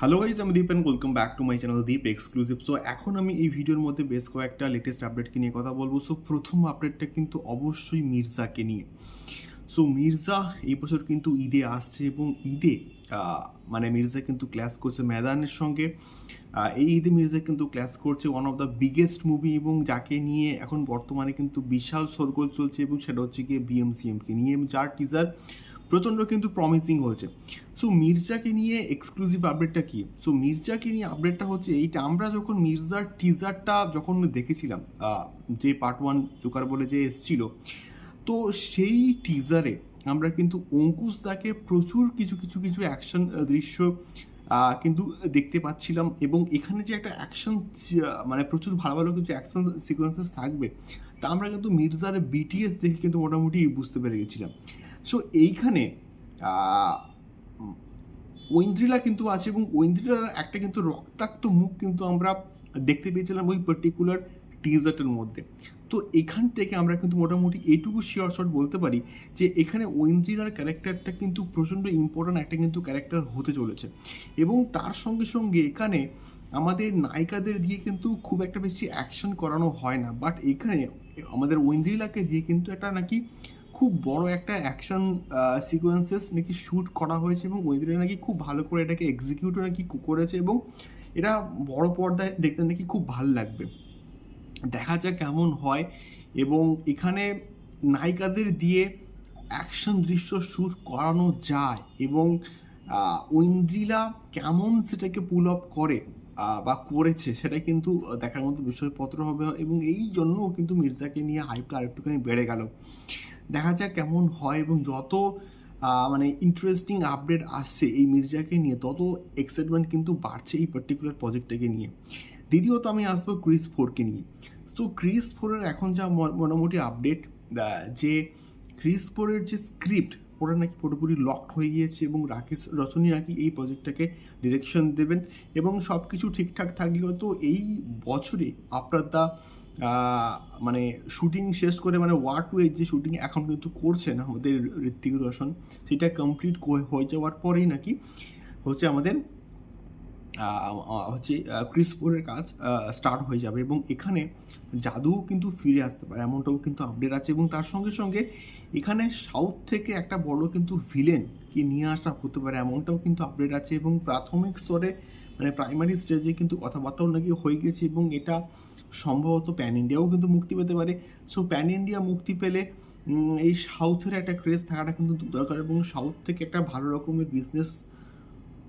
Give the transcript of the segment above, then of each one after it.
Hello guys আমি Deep and welcome back to my channel Deep exclusive so এখন আমি এই ভিডিওর মধ্যে বেশ কয়েকটা লেটেস্ট আপডেটকে নিয়ে কথা বলব। সো প্রথম আপডেটটা কিন্তু অবশ্যই মির্জাকে নিয়ে। সো মির্জা এই বছর কিন্তু ঈদে আসছে এবং ঈদে মানে মির্জা কিন্তু ক্লাস করছে ময়দানের সঙ্গে। এই ঈদে মির্জা কিন্তু ক্লাস করছে one of the biggest movie এবং যাকে নিয়ে এখন বর্তমানে কিন্তু বিশাল সরগোল চলছে এবং সেটা হচ্ছে গিয়ে বিএমসিএমকে নিয়ে। যার টিজার প্রচণ্ড কিন্তু প্রমিসিং হয়েছে। সো মির্জাকে নিয়ে এক্সক্লুসিভ আপডেটটা কি? সো মির্জাকে নিয়ে আপডেটটা হচ্ছে এইটা। আমরা যখন মির্জার টিজারটা যখন দেখেছিলাম যে পার্ট ওয়ান জোকার বলে যে এসছিল, তো সেই টিজারে আমরা কিন্তু অঙ্কুশ দাকে প্রচুর কিছু কিছু কিছু অ্যাকশন দৃশ্য কিন্তু দেখতে পাচ্ছিলাম এবং এখানে যে একটা অ্যাকশন মানে প্রচুর ভালো ভালো কিছু অ্যাকশন সিকোয়েন্সেস থাকবে, তা আমরা কিন্তু মির্জার বিটিএস দেখে কিন্তু মোটামুটি বুঝতে পেরে গেছিলাম। সো এইখানে ঐন্দ্রিলা কিন্তু আছে এবং ঐন্দ্রিলার একটা কিন্তু রক্তাক্ত মুখ কিন্তু আমরা দেখতে পেয়েছিলাম ওই পার্টিকুলার টিজারটার মধ্যে। তো এখান থেকে আমরা কিন্তু মোটামুটি এইটুকু শিওর শট বলতে পারি যে এখানে ঐন্দ্রিলার ক্যারেক্টারটা কিন্তু প্রচণ্ড ইম্পর্ট্যান্ট একটা কিন্তু ক্যারেক্টার হতে চলেছে। এবং তার সঙ্গে সঙ্গে এখানে আমাদের নায়িকাদের দিয়ে কিন্তু খুব একটা বেশি অ্যাকশন করানো হয় না। বাট এখানে আমাদের ঐন্দ্রিলাকে দিয়ে কিন্তু একটা নাকি খুব বড় একটা অ্যাকশন সিকোয়েন্সেস নাকি শ্যুট করা হয়েছে এবং ঐন্দ্রিলা নাকি খুব ভালো করে এটাকে এক্সিকিউটও নাকি করেছে এবং এটা বড় পর্দায় দেখতে নাকি খুব ভালো লাগবে। দেখা যাক কেমন হয় এবং এখানে নায়িকাদের দিয়ে অ্যাকশন দৃশ্য শ্যুট করানো যায় এবং ঐন্দ্রিলা কেমন সেটাকে পুল আপ করে বা করেছে সেটা কিন্তু দেখার মতো বিষয়পত্র হবে এবং এই জন্য কিন্তু মির্জাকে নিয়ে হাইপটা আরেকটুখানি বেড়ে গেল। দেখা যাক কেমন হয় এবং যত মানে ইন্টারেস্টিং আপডেট আসছে এই মির্জাকে নিয়ে, তত এক্সাইটমেন্ট কিন্তু বাড়ছে এই পার্টিকুলার প্রজেক্টটাকে নিয়ে। দ্বিতীয়ত আমি আসব ক্রিস ফোরকে নিয়ে। সো ক্রিস ফোরের এখন যা মোটামুটি আপডেট যে ক্রিস ফোরের যে স্ক্রিপ্ট ওটা নাকি পুরোপুরি লকড হয়ে গিয়েছে এবং রাকেশ রচনী নাকি এই প্রজেক্টটাকে ডিরেকশন দেবেন এবং সব কিছু ঠিকঠাক থাকলেও তো এই বছরে আপনার দা মানে শুটিং শেষ করে মানে ওয়ার টু এর যে শুটিং এখন কিন্তু করছেন আমাদের ঋত্বিক রোশন, সেটা কমপ্লিট হয়ে যাওয়ার পরেই নাকি হচ্ছে আমাদের হচ্ছে ক্রিসপোরের কাজ স্টার্ট হয়ে যাবে এবং এখানে জাদুও কিন্তু ফিরে আসতে পারে, এমনটাও কিন্তু আপডেট আছে এবং তার সঙ্গে সঙ্গে এখানে সাউথ থেকে একটা বড় কিন্তু ভিলেন কি নিয়ে আসা হতে পারে, এমনটাও কিন্তু আপডেট আছে এবং প্রাথমিক স্তরে মানে প্রাইমারি স্টেজে কিন্তু কথাবার্তাও নাকি হয়ে গেছে এবং এটা সম্ভবত প্যান ইন্ডিয়াও কিন্তু মুক্তি পেতে পারে। সো প্যান ইন্ডিয়া মুক্তি পেলে এই সাউথের একটা ক্রেজ থাকাটা কিন্তু দরকার এবং সাউথ থেকে একটা ভালো রকমের বিজনেস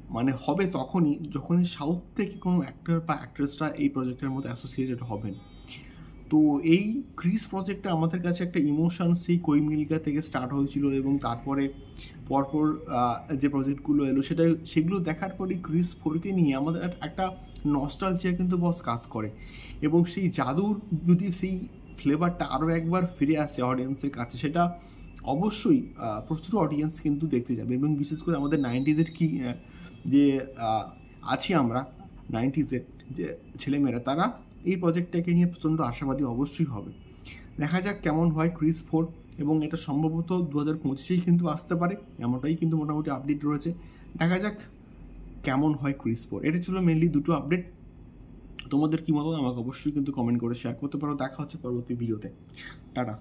মানে হবে তখনই যখনই সাউথ থেকে কোনো অ্যাক্টর বা অ্যাক্ট্রেসরা এই প্রজেক্টের মধ্যে অ্যাসোসিয়েটেড হবেন। তো এই ক্রিস প্রজেক্টটা আমাদের কাছে একটা ইমোশন সেই কৈমিলিকা থেকে স্টার্ট হয়েছিল এবং তারপরে পরপর যে প্রজেক্টগুলো এলো সেটা, সেগুলো দেখার পরেই ক্রিস ফোরকে নিয়ে আমাদের এক- একটা নস্টালজিয়া কিন্তু বস কাজ করে। এবং সেই জাদুর যদি সেই ফ্লেভারটা আরও একবার ফিরে আসে অডিয়েন্সের কাছে, সেটা অবশ্যই প্রচুর অডিয়েন্স কিন্তু দেখতে যাবে। এবং বিশেষ করে আমাদের নাইনটিজের কি যে আছি আমরা নাইনটিজের যে ছেলেমেয়েরা, তারা এই প্রজেক্টটাকে নিয়ে প্রচণ্ড আশাবাদী অবশ্যই হবে। দেখা যাক কেমন হয় ক্রিস ফোর এবং এটা সম্ভবত দু হাজার পঁচিশেই কিন্তু আসতে পারে, এমনটাই কিন্তু মোটামুটি আপডেট রয়েছে। দেখা যাক কেমন হয় ক্রিস ফোর এটা ছিল মেনলি দুটো আপডেট তোমাদের কী মতো আমাকে অবশ্যই কিন্তু কমেন্ট করে শেয়ার করতে পারো। দেখা হচ্ছে পরবর্তী ভিডিওতে টাটা।